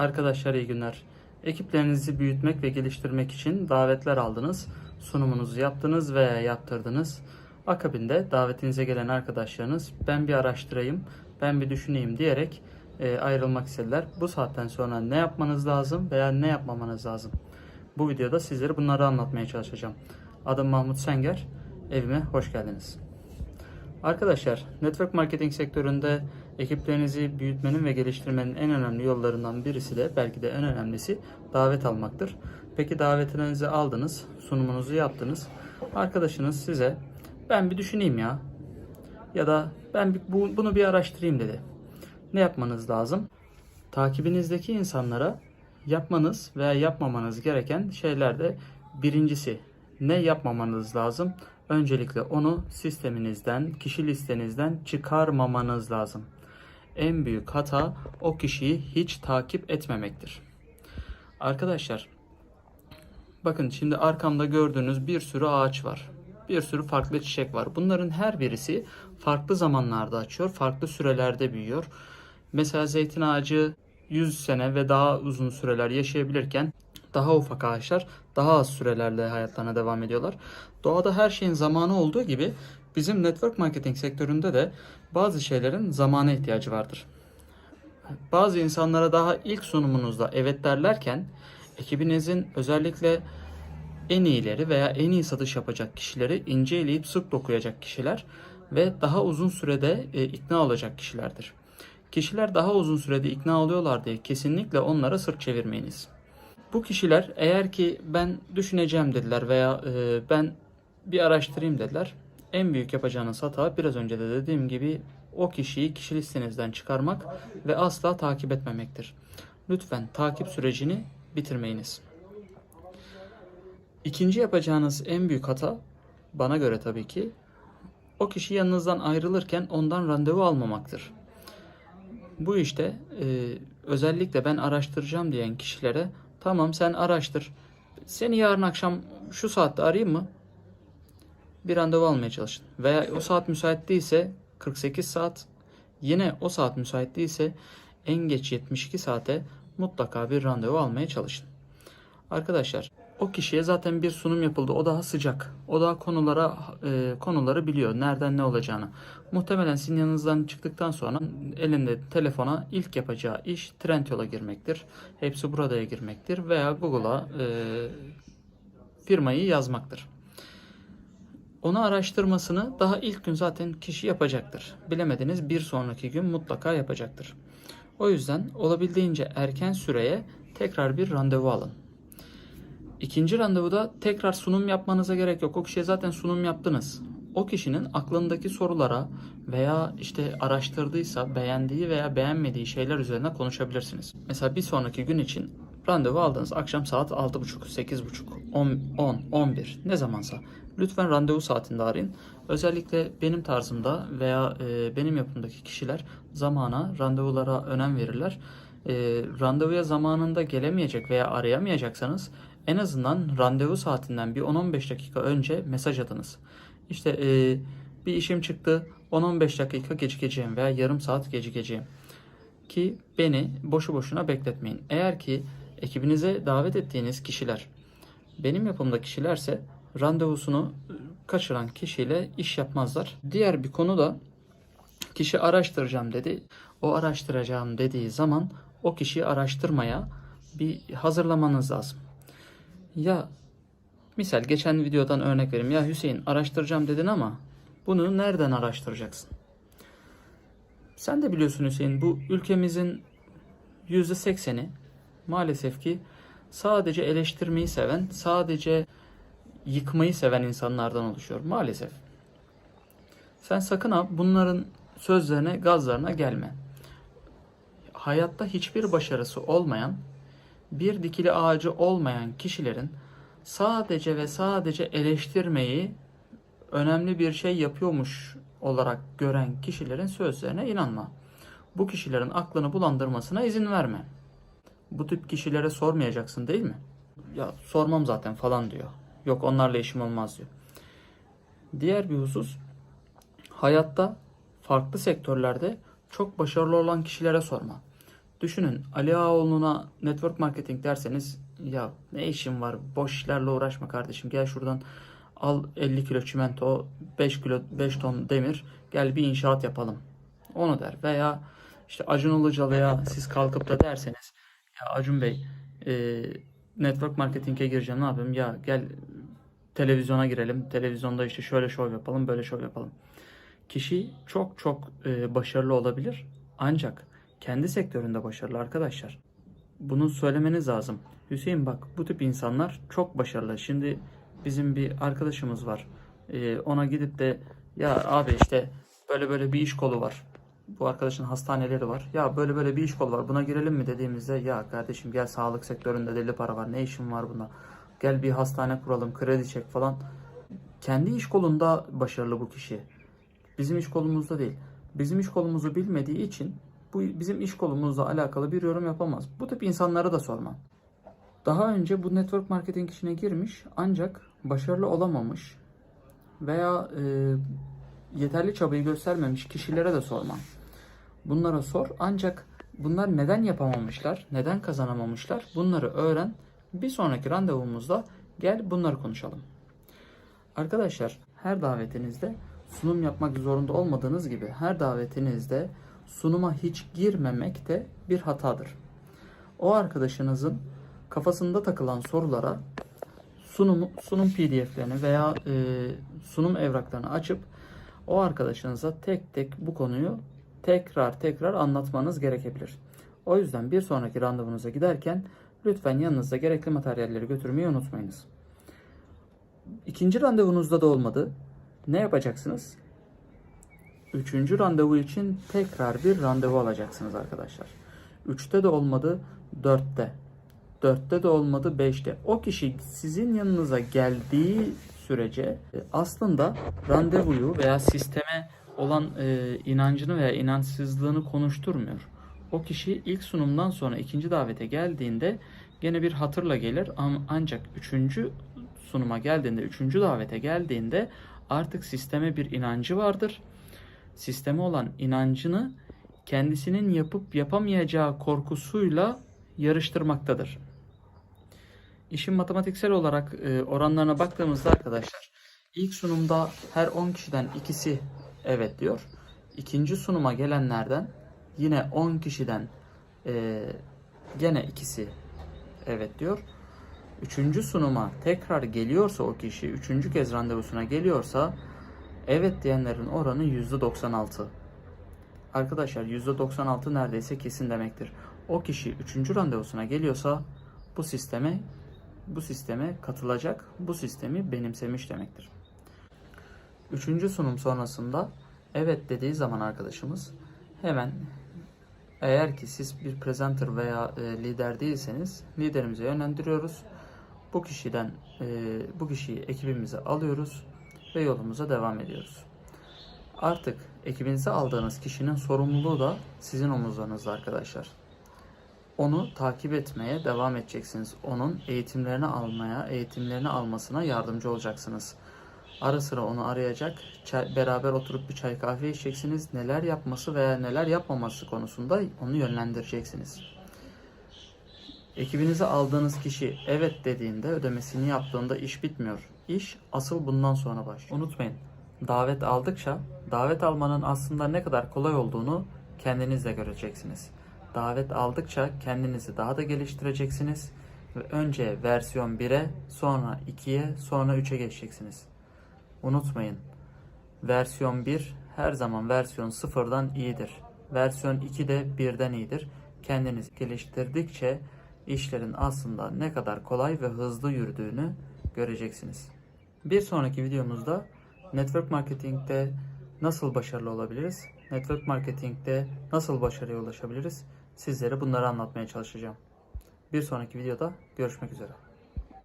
Arkadaşlar iyi günler. Ekiplerinizi büyütmek ve geliştirmek için davetler aldınız. Sunumunuzu yaptınız veya yaptırdınız. Akabinde davetinize gelen arkadaşlarınız ben bir araştırayım, ben bir düşüneyim diyerek e, ayrılmak istediler. Bu saatten sonra ne yapmanız lazım veya ne yapmamanız lazım? Bu videoda sizlere bunları anlatmaya çalışacağım. Adım Mahmut Senger. Evime hoş geldiniz. Arkadaşlar, network marketing sektöründe ekiplerinizi büyütmenin ve geliştirmenin en önemli yollarından birisi de belki de en önemlisi davet almaktır. Peki davetinizi aldınız, sunumunuzu yaptınız. Arkadaşınız size ben bir düşüneyim ya ya da ben bir- bu, bunu bir araştırayım dedi. Ne yapmanız lazım? Takibinizdeki insanlara yapmanız veya yapmamanız gereken şeyler de birincisi ne yapmamanız lazım? Öncelikle onu sisteminizden, kişi listenizden çıkarmamanız lazım. En büyük hata o kişiyi hiç takip etmemektir. Arkadaşlar bakın şimdi arkamda gördüğünüz bir sürü ağaç var. Bir sürü farklı çiçek var. Bunların her birisi farklı zamanlarda açıyor, farklı sürelerde büyüyor. Mesela zeytin ağacı 100 sene ve daha uzun süreler yaşayabilirken daha ufak ağaçlar daha az sürelerle hayatlarına devam ediyorlar. Doğada her şeyin zamanı olduğu gibi bizim network marketing sektöründe de bazı şeylerin zamana ihtiyacı vardır. Bazı insanlara daha ilk sunumunuzda evet derlerken ekibinizin özellikle en iyileri veya en iyi satış yapacak kişileri ince eleyip sık dokuyacak kişiler ve daha uzun sürede e, ikna olacak kişilerdir. Kişiler daha uzun sürede ikna oluyorlar diye kesinlikle onlara sırt çevirmeyiniz. Bu kişiler eğer ki ben düşüneceğim dediler veya e, ben bir araştırayım dediler. En büyük yapacağınız hata biraz önce de dediğim gibi o kişiyi kişi listenizden çıkarmak ve asla takip etmemektir. Lütfen takip sürecini bitirmeyiniz. İkinci yapacağınız en büyük hata bana göre tabii ki o kişi yanınızdan ayrılırken ondan randevu almamaktır. Bu işte e, özellikle ben araştıracağım diyen kişilere tamam sen araştır. Seni yarın akşam şu saatte arayayım mı? Bir randevu almaya çalışın. Veya o saat müsait değilse 48 saat yine o saat müsait değilse en geç 72 saate mutlaka bir randevu almaya çalışın. Arkadaşlar o kişiye zaten bir sunum yapıldı. O daha sıcak. O daha konulara e, konuları biliyor. Nereden ne olacağını. Muhtemelen sizin yanınızdan çıktıktan sonra elinde telefona ilk yapacağı iş Trendyol'a girmektir. Hepsi burada'ya girmektir veya Google'a e, firmayı yazmaktır. Onu araştırmasını daha ilk gün zaten kişi yapacaktır. Bilemediniz bir sonraki gün mutlaka yapacaktır. O yüzden olabildiğince erken süreye tekrar bir randevu alın. İkinci randevuda tekrar sunum yapmanıza gerek yok. O kişiye zaten sunum yaptınız. O kişinin aklındaki sorulara veya işte araştırdıysa beğendiği veya beğenmediği şeyler üzerine konuşabilirsiniz. Mesela bir sonraki gün için randevu aldınız. Akşam saat 6.30, 8.30, 10, 10, 11 ne zamansa. Lütfen randevu saatinde arayın. Özellikle benim tarzımda veya e, benim yapımdaki kişiler zamana, randevulara önem verirler. E, randevuya zamanında gelemeyecek veya arayamayacaksanız en azından randevu saatinden bir 10-15 dakika önce mesaj atınız. İşte e, bir işim çıktı 10-15 dakika gecikeceğim veya yarım saat gecikeceğim. Ki beni boşu boşuna bekletmeyin. Eğer ki ekibinize davet ettiğiniz kişiler benim yapımda kişilerse randevusunu e, kaçıran kişiyle iş yapmazlar. Diğer bir konu da kişi araştıracağım dedi. O araştıracağım dediği zaman o kişiyi araştırmaya bir hazırlamanız lazım. Ya misal geçen videodan örnek vereyim. Ya Hüseyin araştıracağım dedin ama bunu nereden araştıracaksın? Sen de biliyorsun Hüseyin bu ülkemizin %80'i maalesef ki sadece eleştirmeyi seven, sadece yıkmayı seven insanlardan oluşuyor maalesef. Sen sakın ha bunların sözlerine, gazlarına gelme. Hayatta hiçbir başarısı olmayan, bir dikili ağacı olmayan kişilerin sadece ve sadece eleştirmeyi önemli bir şey yapıyormuş olarak gören kişilerin sözlerine inanma. Bu kişilerin aklını bulandırmasına izin verme. Bu tip kişilere sormayacaksın değil mi? Ya sormam zaten falan diyor. Yok onlarla işim olmaz diyor. Diğer bir husus hayatta farklı sektörlerde çok başarılı olan kişilere sorma. Düşünün Ali Ağaoğlu'na network marketing derseniz ya ne işin var? Boş işlerle uğraşma kardeşim. Gel şuradan al 50 kilo çimento 5 kilo 5 ton demir. Gel bir inşaat yapalım. Onu der. Veya işte Acun Ilıcalı'ya siz kalkıp da derseniz ya Acun Bey e, network marketing'e gireceğim. Ne yapayım? Ya gel televizyona girelim. Televizyonda işte şöyle şov yapalım böyle şov yapalım. Kişi çok çok e, başarılı olabilir. Ancak kendi sektöründe başarılı arkadaşlar. Bunu söylemeniz lazım. Hüseyin bak bu tip insanlar çok başarılı. Şimdi bizim bir arkadaşımız var. Ee, ona gidip de ya abi işte böyle böyle bir iş kolu var. Bu arkadaşın hastaneleri var. Ya böyle böyle bir iş kolu var. Buna girelim mi dediğimizde ya kardeşim gel sağlık sektöründe deli para var. Ne işin var buna? Gel bir hastane kuralım, kredi çek falan. Kendi iş kolunda başarılı bu kişi. Bizim iş kolumuzda değil. Bizim iş kolumuzu bilmediği için bu bizim iş kolumuzla alakalı bir yorum yapamaz. Bu tip insanlara da sormam. Daha önce bu network marketing işine girmiş ancak başarılı olamamış veya e, yeterli çabayı göstermemiş kişilere de sormam. Bunlara sor ancak bunlar neden yapamamışlar, neden kazanamamışlar bunları öğren. Bir sonraki randevumuzda gel bunları konuşalım. Arkadaşlar her davetinizde sunum yapmak zorunda olmadığınız gibi her davetinizde sunuma hiç girmemek de bir hatadır. O arkadaşınızın kafasında takılan sorulara sunum, sunum pdf'lerini veya e, sunum evraklarını açıp o arkadaşınıza tek tek bu konuyu tekrar tekrar anlatmanız gerekebilir. O yüzden bir sonraki randevunuza giderken lütfen yanınızda gerekli materyalleri götürmeyi unutmayınız. İkinci randevunuzda da olmadı. Ne yapacaksınız? Üçüncü randevu için tekrar bir randevu alacaksınız arkadaşlar. Üçte de olmadı, dörtte. Dörtte de olmadı, beşte. O kişi sizin yanınıza geldiği sürece e, aslında randevuyu veya sisteme olan e, inancını veya inançsızlığını konuşturmuyor. O kişi ilk sunumdan sonra ikinci davete geldiğinde gene bir hatırla gelir ancak üçüncü sunuma geldiğinde, üçüncü davete geldiğinde artık sisteme bir inancı vardır sisteme olan inancını kendisinin yapıp yapamayacağı korkusuyla yarıştırmaktadır. İşin matematiksel olarak e, oranlarına baktığımızda arkadaşlar ilk sunumda her 10 kişiden ikisi evet diyor. İkinci sunuma gelenlerden yine 10 kişiden e, gene ikisi evet diyor. Üçüncü sunuma tekrar geliyorsa o kişi, üçüncü kez randevusuna geliyorsa Evet diyenlerin oranı %96. Arkadaşlar %96 neredeyse kesin demektir. O kişi 3. randevusuna geliyorsa bu sisteme bu sisteme katılacak, bu sistemi benimsemiş demektir. Üçüncü sunum sonrasında evet dediği zaman arkadaşımız hemen eğer ki siz bir presenter veya e, lider değilseniz liderimize yönlendiriyoruz. Bu kişiden e, bu kişiyi ekibimize alıyoruz ve yolumuza devam ediyoruz. Artık ekibinize aldığınız kişinin sorumluluğu da sizin omuzlarınızda arkadaşlar. Onu takip etmeye devam edeceksiniz. Onun eğitimlerini almaya, eğitimlerini almasına yardımcı olacaksınız. Ara sıra onu arayacak, beraber oturup bir çay kahve içeceksiniz. Neler yapması veya neler yapmaması konusunda onu yönlendireceksiniz. Ekibinize aldığınız kişi evet dediğinde ödemesini yaptığında iş bitmiyor. İş asıl bundan sonra başlıyor. Unutmayın davet aldıkça davet almanın aslında ne kadar kolay olduğunu kendiniz de göreceksiniz. Davet aldıkça kendinizi daha da geliştireceksiniz ve önce versiyon 1'e, sonra 2'ye, sonra 3'e geçeceksiniz. Unutmayın. Versiyon 1 her zaman versiyon 0'dan iyidir. Versiyon 2 de 1'den iyidir. Kendiniz geliştirdikçe işlerin aslında ne kadar kolay ve hızlı yürüdüğünü göreceksiniz. Bir sonraki videomuzda network marketingte nasıl başarılı olabiliriz? Network marketingte nasıl başarıya ulaşabiliriz? Sizlere bunları anlatmaya çalışacağım. Bir sonraki videoda görüşmek üzere.